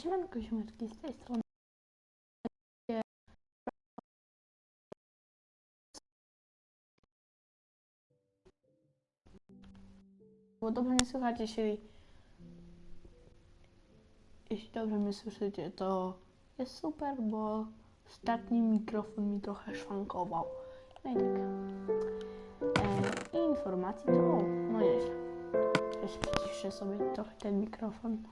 Siemanko, ziomeczki, z tej strony. Bo dobrze mnie słychać, jeśli... Jeśli dobrze mnie słyszycie, to jest super, bo ostatni mikrofon mi trochę szwankował. No i tak. E, informacji to, no nieźle. Też przyciszę sobie trochę ten mikrofon.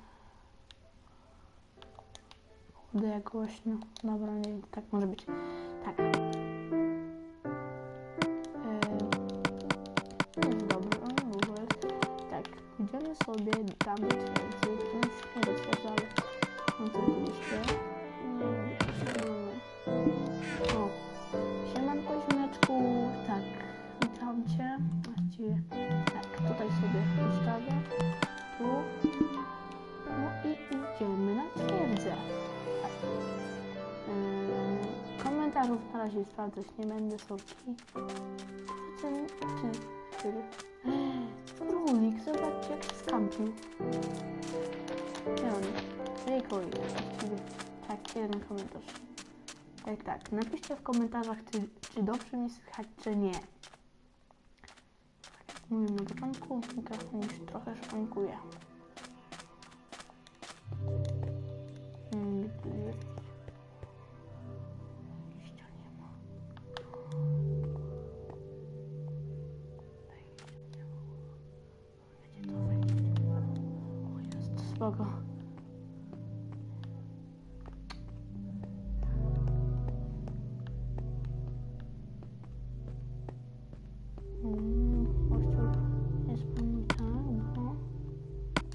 Kurde, jak głośno. Dobra, nie, tak może być. Tak. Eee, jest dobry, o, w ogóle. Tak, idziemy sobie tam do twierdzy, nie do twierdzy, ale no co. Komentarzów na razie sprawdzać nie będę, sorki. Ten, ty, ty. Królik, zobaczcie jak się skampił. Nie on. Tak, jeden komentarz. Tak, tak. Napiszcie w komentarzach, czy, czy dobrze mi słychać, czy nie. Jak mówiłem na początku, mikrofon już trochę szwankuje.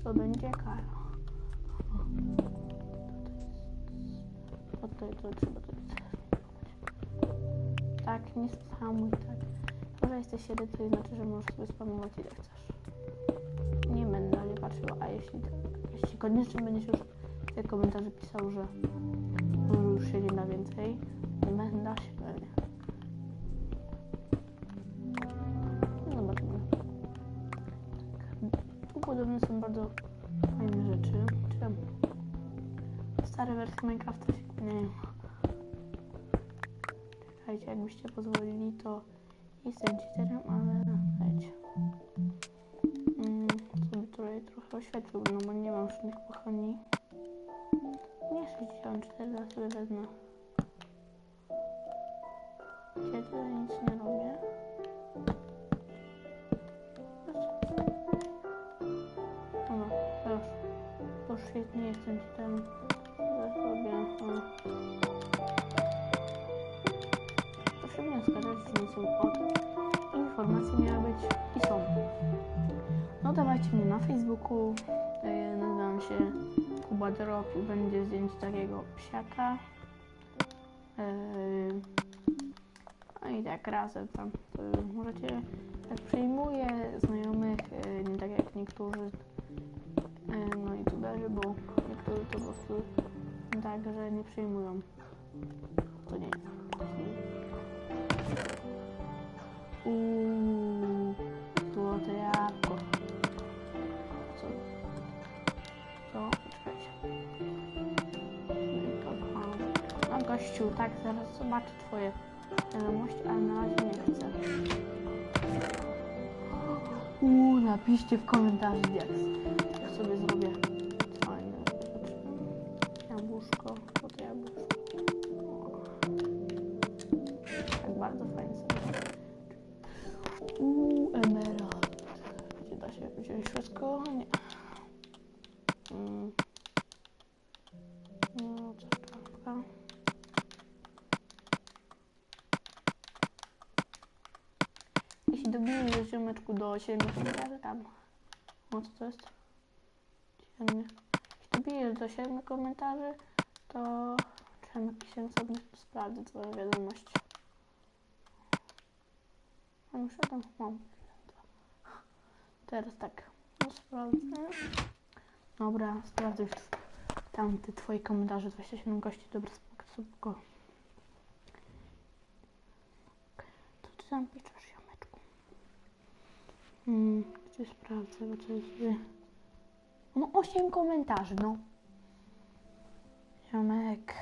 To będzie kara. O, to trzeba to Tak, nie spamuj, tak. To, jesteś jeden, to znaczy, że możesz sobie spamować ile chcesz. Nie będę na nie patrzyła, a jeśli, jeśli koniecznie będziesz już te komentarze pisał, że już się da więcej, nie będę się Jakbyście pozwolili, to jestem cheaterem, ale wiecie. Mm, sobie tutaj trochę oświetlił, no bo nie mam żadnych pochodni. Nie 64, ja sobie wezmę. Siedzę, nic nie robię. Dobra, już. Już nie jestem cheaterem. Zaraz oskarżać, że nie są od. Informacje miały być i są. No dawajcie mnie na Facebooku. Yy, nazywam się Kuba Drop i będzie zdjęcie takiego psiaka. Yy, no i tak razem tam yy, możecie, jak przyjmuję znajomych, nie tak jak niektórzy no youtuberzy, bo niektórzy to po prostu tak, że nie przyjmują. To nie jest. Uuu, złote jabłko. Co? Co? Czekajcie. No gościu, tak, zaraz zobaczę twoje wiadomości, ale na razie nie chcę. Uuu, napiszcie w komentarzu, jak sobie zrobię Dobijesz ziomeczku do 7 komentarzy tam. O co to jest? Jeśli dobijesz do 7 komentarzy, to trzeba napisać sobie sprawdzę twoje wiadomości. Mam już? Mam. Teraz tak. No sprawdzę. Dobra, sprawdzę już tam te twoje komentarze. 27 gości, dobra, spoko, spoko. Co ty tam piszesz? Hmm, gdzie sprawdzę, bo to jest... No 8 komentarzy, no. Ziomek.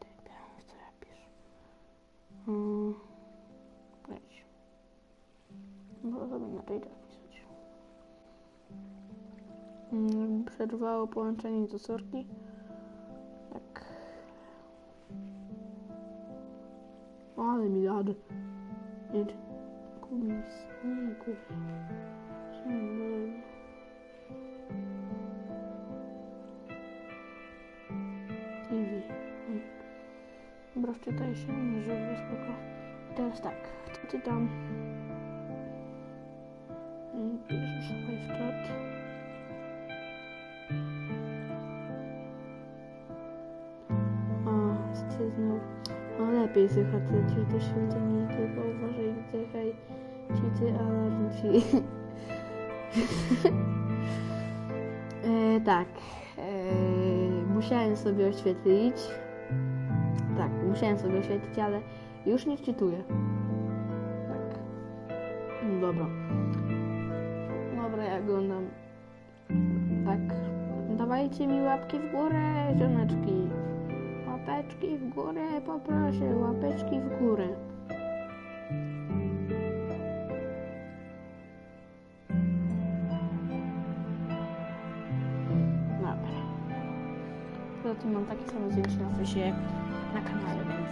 Typie, co ja piszę? Mm. Leć. Bo sobie na page'ach pisać. Mm, przerwało połączenie do sorki. Tak. Ale mi dady. Nie, Nie, kumis. TV. Mm. Dobra, wczytaj się, nie żywy, spoko. Teraz tak, co ty tam? I Bierzesz. A, ty znów? No lepiej słychać ci to świątyni, tylko uważaj, wdychaj alarm ci. e, tak, e, musiałem sobie oświetlić. Tak, musiałem sobie oświetlić, ale już nie wczytuję. Tak. No Dobra. Dobra, ja oglądam. Tak. Dawajcie mi łapki w górę, żoneczki. Łapeczki w górę, poproszę, łapeczki w górę. Mam takie same zdjęcie na fejsie jak na kanale, więc...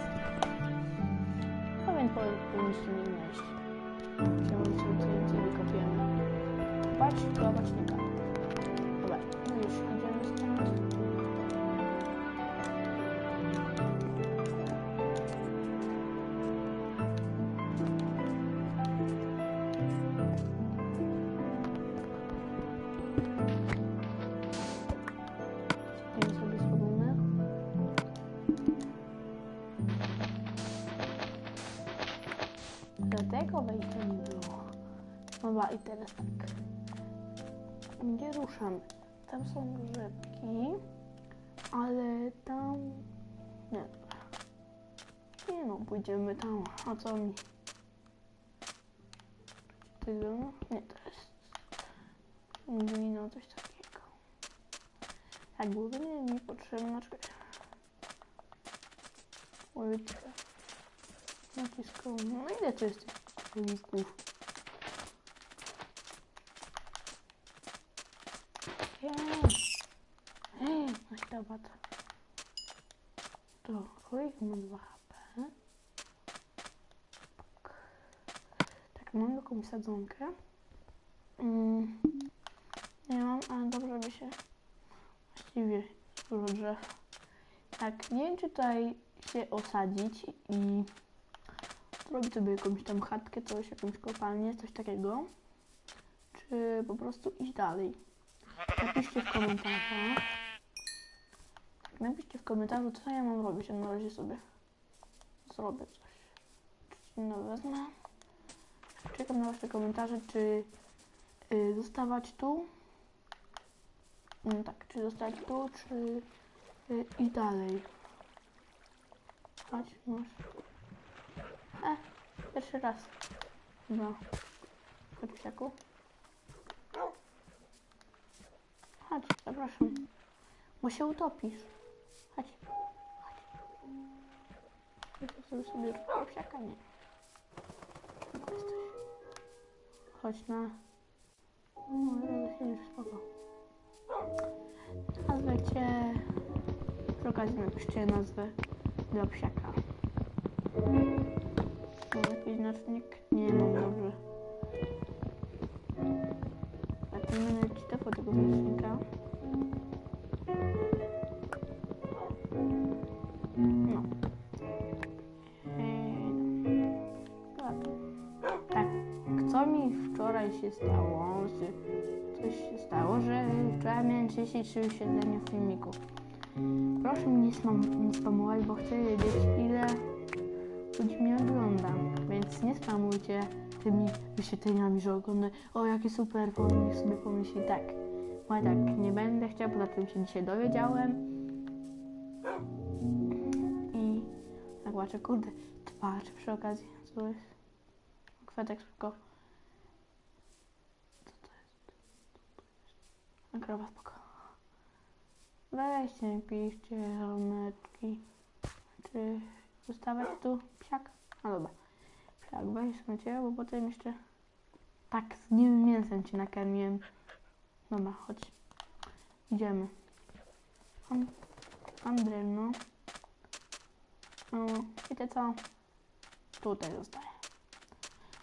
Powi- powinniście nie znaleźć. Chciałbym sobie tutaj wykopiemy. Patrz, zobacz, nie. Dlatego wejścia nie było. Dobra, i teraz tak. Gdzie ruszamy? Tam są rzepki, ale tam... Nie. Nie no, pójdziemy tam. A co mi? Tego? Nie, to jest... Glina, coś takiego. Tak, głównie mi potrzebna... Czekaj. Łyżka. Naciskam. No ile to jest kulików? Ej, dobra to. To królik ma 2 HP. Tak, mam jakąś sadzonkę. Mm. Nie mam, ale dobrze by się właściwie dużo drzew. Tak, nie wiem czy tutaj się osadzić i zrobić sobie jakąś tam chatkę, coś, jakąś kopalnię, coś takiego. Czy po prostu iść dalej. Napiszcie w komentarzach. Napiszcie w komentarzu, co ja mam robić, a na razie sobie zrobię coś. No wezmę. Czekam na wasze komentarze, czy y, zostawać tu. No tak, czy zostać tu, czy y, i dalej. Chodź, masz. E, pierwszy raz. No. Chodź, psiaku. Chodź, zapraszam. Bo się utopisz. Chodź. Chodź. Sobie sobie do psiaka, nie. Chodź na... No, siedzisz spoko. Nazwę cię... Przy okazji napiszcie nazwę dla psiaka. Mam jakiś znacznik? Nie mam, dobrze. Tak, nie będę czytał tego znacznika. No. Eee, tak. Tak, co mi wczoraj się stało? Że coś się stało, że wczoraj miałem 33 wyświetlenia filmiku. Proszę mnie nie spamować, bo chcę wiedzieć ile ludzi mnie ogląda. Więc nie spamujcie tymi wyświetleniami, że ogląda o jakie super, bo niech sobie pomyśli tak. Ja tak nie będę chciał, poza tym się dzisiaj dowiedziałem. I tak patrzę, kurde, twarz przy okazji, co jest? Kwiatek szybko. Co to jest? A krowa spoko. Weźcie, piszcie romeczki. Czy zostawiać tu psiak? No dobra. Psiak, weźmy cię, bo potem jeszcze... Tak, z niewym mięsem cię nakarmiłem. Dobra, chodź. Idziemy. Mam, mam drewno. O, wiecie co? Tutaj zostaje.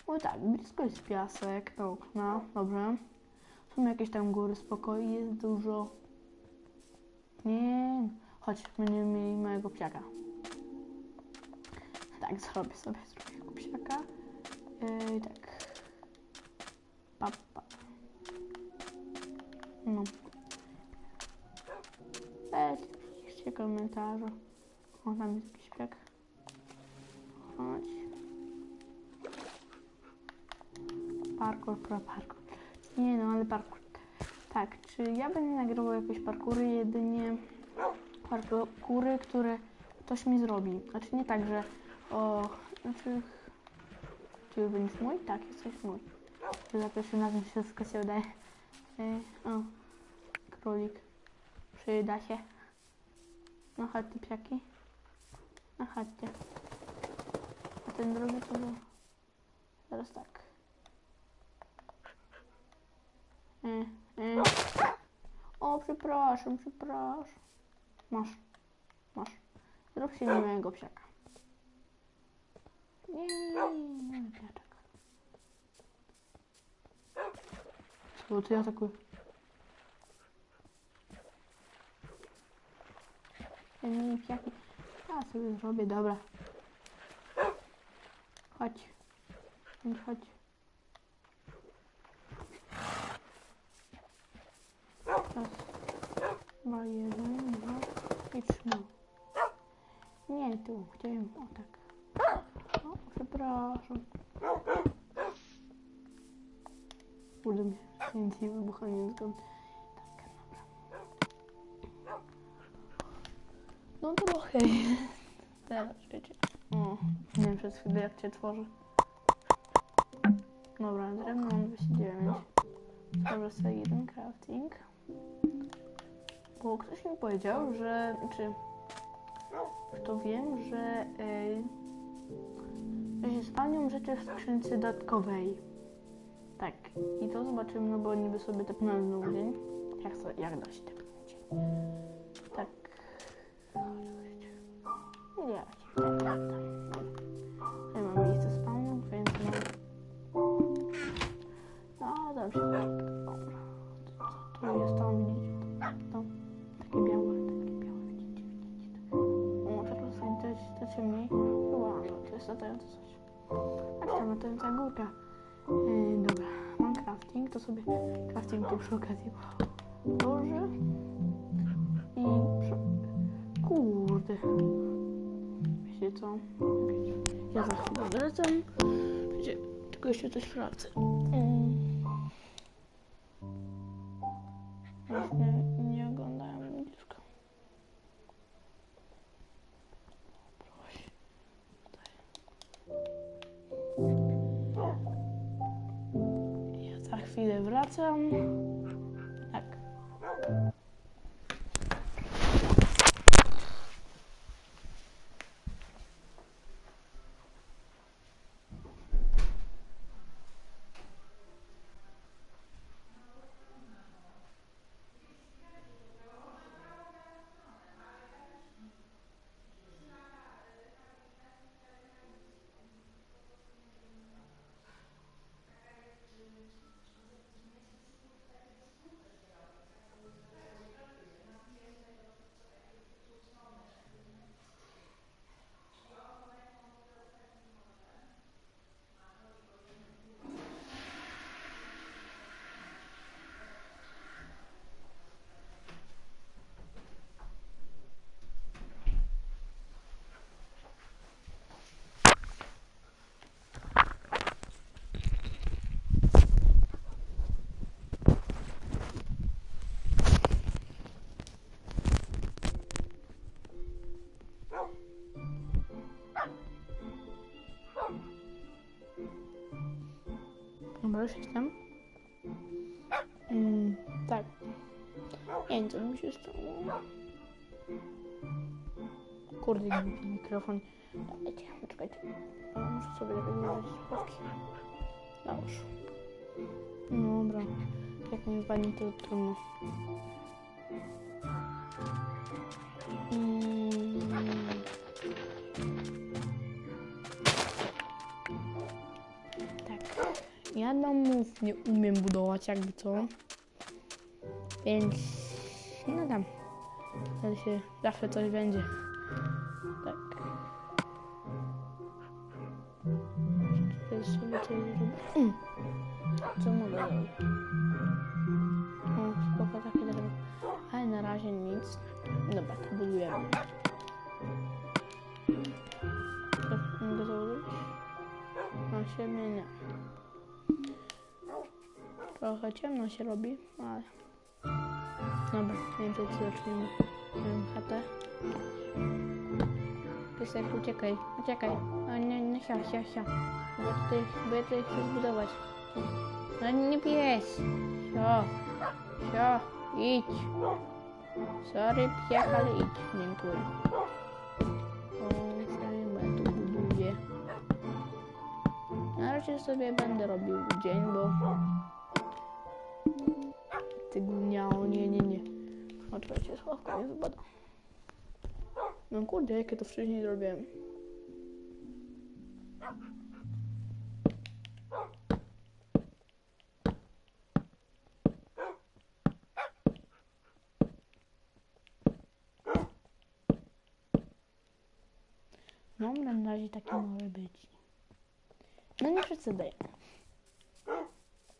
O tak, blisko jest piasek okna, dobrze. Są jakieś tam góry, spokojnie, jest dużo. Nie, chodź, będziemy mieli małego psiaka. Tak, zrobię sobie, zrobię psiaka. Yy, tak. Pa, pa. No. Weź, piszcie komentarze. O, tam jest jakiś psiak. Chodź. Parkour, pro parkour. Nie no, ale parkour. Tak, czy ja będę nagrywał jakieś parkury, jedynie parkury, które ktoś mi zrobi. Znaczy nie tak, że o, znaczy czy będziesz mój? Tak, jesteś mój. Za pierwszym razem wszystko się udaje. Yy, o, królik. Przyda się. No chodźcie psiaki. No chodźcie. A ten drugi to był... Teraz tak. E, e. O, przepraszam, przepraszam. Masz. Masz. Zrób się miłego psiaka. Nie, nie, nie, piaczek. Co ty atakuję? Ja nie wiem psiaki. Ja sobie zrobię, dobra. Chodź, chodź. Raz, dwa, jeden, dwa i trzy. Nie, tu, chciałem, o tak. Przepraszam. Kurde, mnie TNT wybucha, nie skąd. Tak, dobra. No trochę jest. Teraz, wiecie. O, nie wiem przez chwilę jak cię tworzy. Dobra, drewno mam 29. Tworzę sobie jeden crafting. Bo ktoś mi powiedział, że, czy to wiem, że, yy, spełnią rzeczy w skrzynce dodatkowej. Tak, i to zobaczymy, no bo niby sobie tepnąłem znowu dzień. Jak, so, jak da się tepnąć? Tak. Nie, tak, tak, tak. Tutaj mam miejsce spawnów, więc no... No, dobrze. Górka. Yy, dobra, mam crafting, to sobie crafting tu przy okazji Boże. I przy... Kurde. Wiecie co? Ja za chwilę wracam. Wiecie, tylko jeszcze coś sprawdzę. Już jestem. Mm, tak. Nie wiem, co mi się stało? Kurde, nie mikrofon. Dajcie, czekajcie. A, Muszę sobie ułożyć słuchawki. Dobrze. Dobra. Jak nie wypadnie, to trudno. Ja domów nie umiem budować jakby co. Więc no tam. Ale się zawsze coś będzie. Tak. Tutaj sobie coś zrobię. Mm. Co mogę zrobić? O, spoko takie drewno. Ale na razie nic. Dobra, to budujemy. Mogę założyć? Na siebie nie. Trochę ciemno się robi, ale... Dobra, co zaczniemy. Chatę. Piesek, uciekaj, uciekaj. O nie, nie, sia, sia, sia. Bo tutaj, bo ja tutaj chcę zbudować. No nie pies. Sio, sio, idź. Sorry, pies, ale idź. Dziękuję. O, sobie tu buduję. Na razie sobie będę robił dzień, bo Oczywiście sławka nie wypada. No kurde, jakie to wcześniej zrobiłem. No, na razie taki mały być. No nie przecedajmy.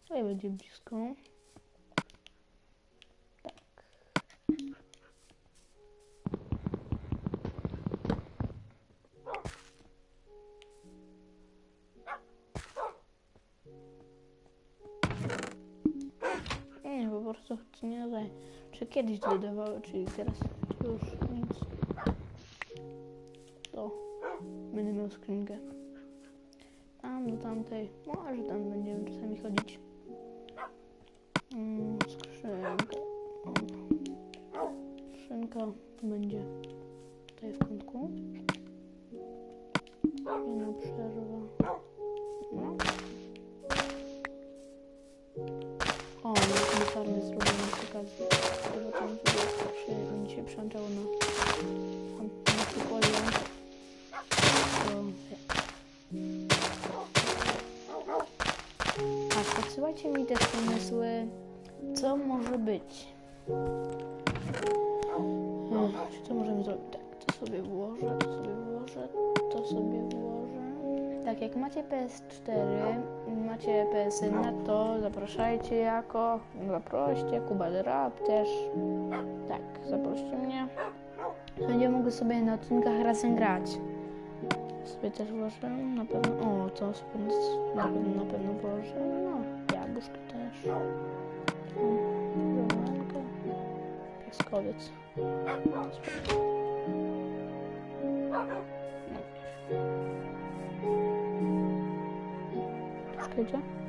Tutaj będzie blisko. Czy kiedyś dodawały, czyli teraz już nic. To będę miał skrzynkę. Tam do tamtej. Może tam będziemy czasami chodzić. Mm, skrzynka. Skrzynka będzie tutaj w kątku. Jedna przerwa. Być. Czy co możemy zrobić? Tak, to sobie włożę, to sobie włożę, to sobie włożę. Tak, jak macie PS4, macie PSN, to zapraszajcie jako, zaproście, Kuba The Rap też. Tak, zaproście mnie. Będziemy mogli sobie na odcinkach razem grać. Sobie też włożę, na pewno, o, to sobie na pewno, na pewno włożę, no, jabłuszki też. Pieskowiec. Czekajcie. Dobra.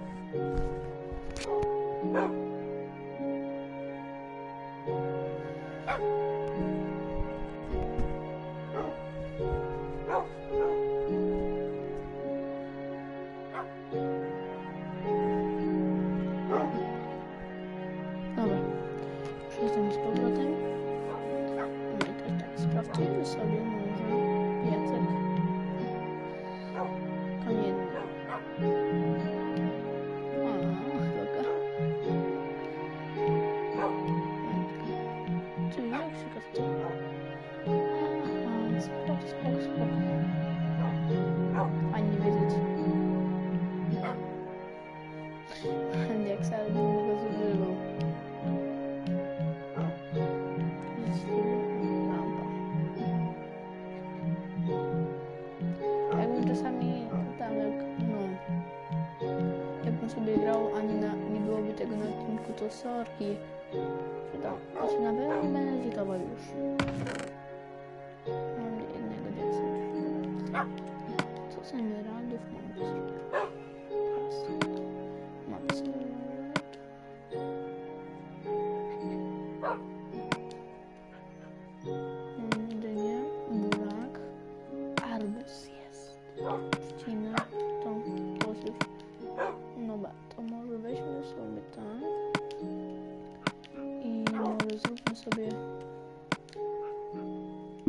sobie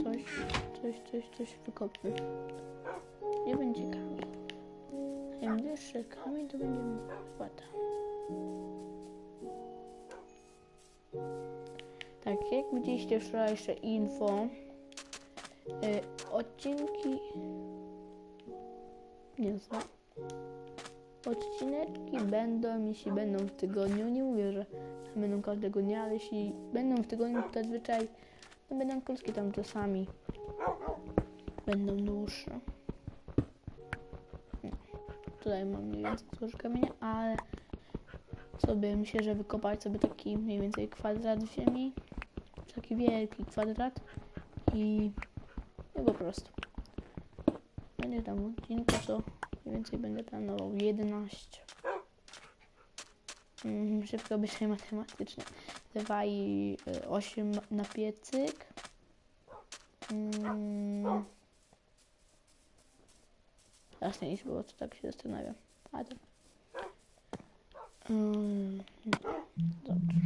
coś, coś, coś, coś wykopmy. Nie będzie kamień. Im wyższy kamień, to będzie łata. Tak, jak widzieliście wczorajsze info, yy, odcinki... Nie znam. Odcineczki będą, jeśli będą w tygodniu. Nie mówię, że będą każdego dnia, ale jeśli będą w tygodniu, to zazwyczaj no będą krótkie tam czasami. Będą dłuższe. No. Tutaj mam mniej więcej dużo kamienia, ale sobie myślę, że wykopać sobie taki mniej więcej kwadrat ziemi. Taki wielki kwadrat i, i po prostu. Będzie tam odcinku, co mniej więcej będę planował 11. Mm, szybko obliczenie matematyczne. 2 i 8 na piecyk. Mm. Teraz nie było, co tak się zastanawiam. A to. Mm, dobrze.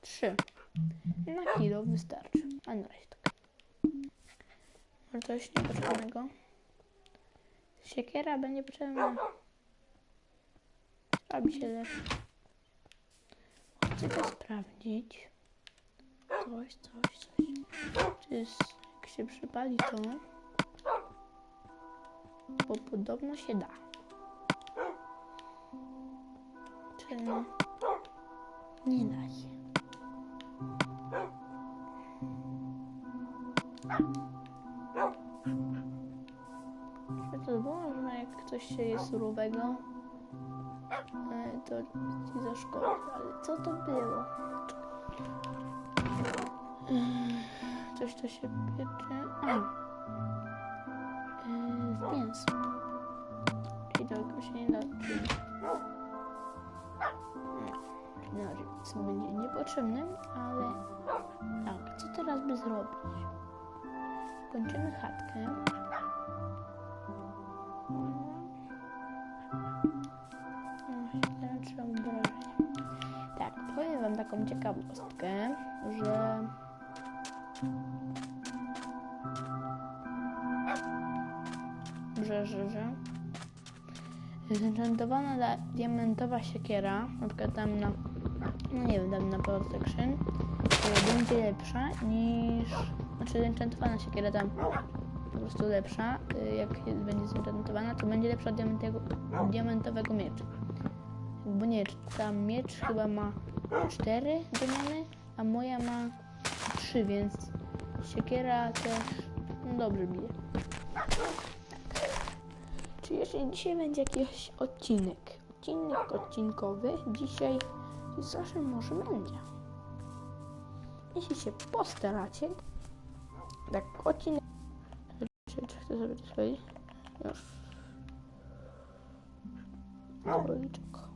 Trzy. Na kilo wystarczy. A na razie tak. Może coś niepotrzebnego. Siekiera będzie potrzebna. Robi się lepiej. Chcę to sprawdzić. Coś, coś, coś. Czy jest, jak się przypali to, bo podobno się da. Czy no? Nie da się. Że jak ktoś się je surowego, e, to ci zaszkodzi. Ale co to było? Coś to się piecze. A. E, Z mięsa. Czyli tego się nie da. No, więc będzie niepotrzebny, ale tak, co teraz by zrobić? Kończymy chatkę. Ciekawostkę, że że, że, że zenchantowana diamentowa siekiera, na przykład tam na no nie wiem, tam na e, będzie lepsza niż znaczy zenchantowana siekiera tam po prostu lepsza, e, jak będzie zenchantowana, to będzie lepsza od diamentowego, diamentowego. Bo nie, tam miecz chyba ma 4 wymiany, a moja ma 3, więc siekiera też no, dobrze bije. Czy jeszcze dzisiaj będzie jakiś odcinek? Odcinek odcinkowy dzisiaj zawsze może będzie. Jeśli się postaracie, tak odcinek. Czy, czy chcę sobie to sprawdzić? Już. Króliczek.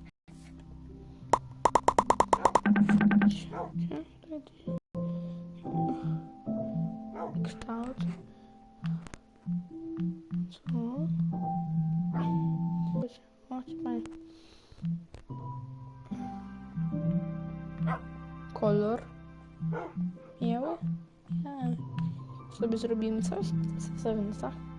Kształt. Co? Chodź, pani. Kolor. Biały? Nie. Sobie zrobimy coś? Zawęca. Dobra,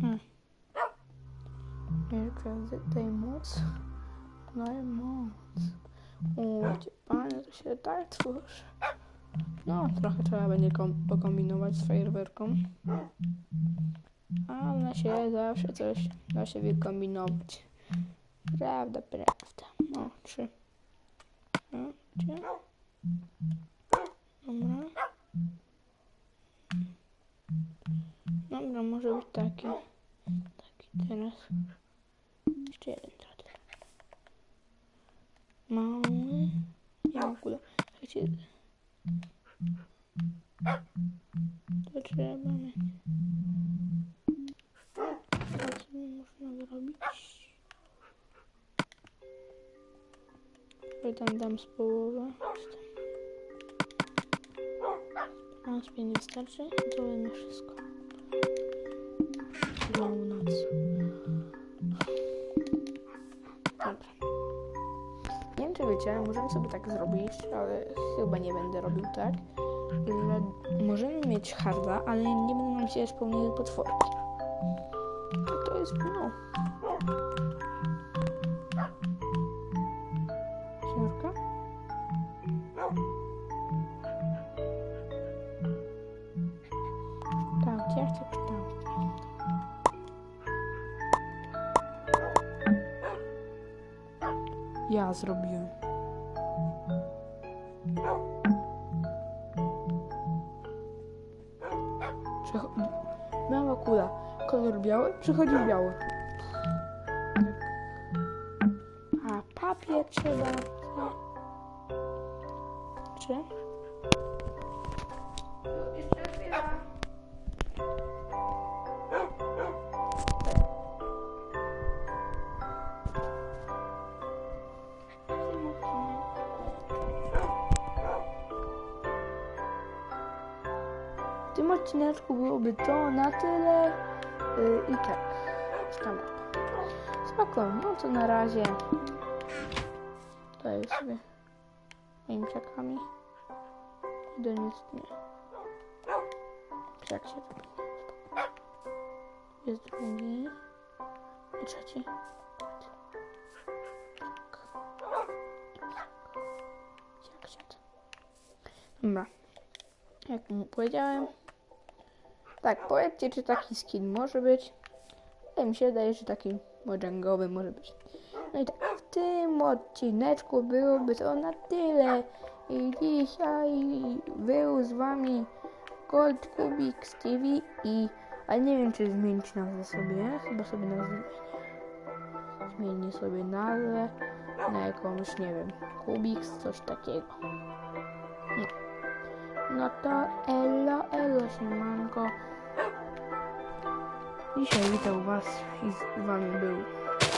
Hmm. Wielka tej moc. Daj moc. O, gdzie panie, to się tak tworzy. No, trochę trzeba będzie kom- pokombinować z fajerwerką. Ale się zawsze coś da się wykombinować. Prawda, prawda. O, trzy. O, gdzie? Dobra. Dobra, może być taki. Taki teraz. Jeszcze jeden teraz. Mały. Nie mam kule. Słuchajcie. trzeba mieć. Co tu można zrobić? Tutaj tam dam z połowę. 15 nie wystarczy, to jedno wszystko. Znowu noc. Dobra. Nie wiem czy wiecie, możemy sobie tak zrobić, ale chyba nie będę robił tak, że możemy mieć harda, ale nie będą nam się spełniły potworki. To jest, no... Przecho- Mała kula. Kolor biały, przychodzi biały. A papier trzeba. Czy? Tym odcineczku byłoby to na tyle yy, i tak. Tam. Spoko, no to na razie. Daję sobie moimi krzakami. Jeden jest nie. Krzak się wypełnia. Jest drugi. I trzeci. Jak się Dobra. Jak mu powiedziałem. Tak, powiedzcie, czy taki skin może być. Ja mi się wydaje, że taki mojęgowy może być. No i tak, w tym odcineczku byłoby to na tyle. I dzisiaj był z wami Gold Kubik z TV i... Ale nie wiem, czy zmienić nazwę sobie. Chyba sobie nazwę zmienię. Sobie nazwę na jakąś, nie wiem, Kubik, coś takiego. No. No to elo, elo, siemanko. Dzisiaj witał was i z wami był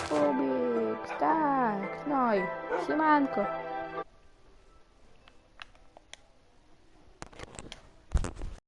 Kubik, tak, no i siemanko.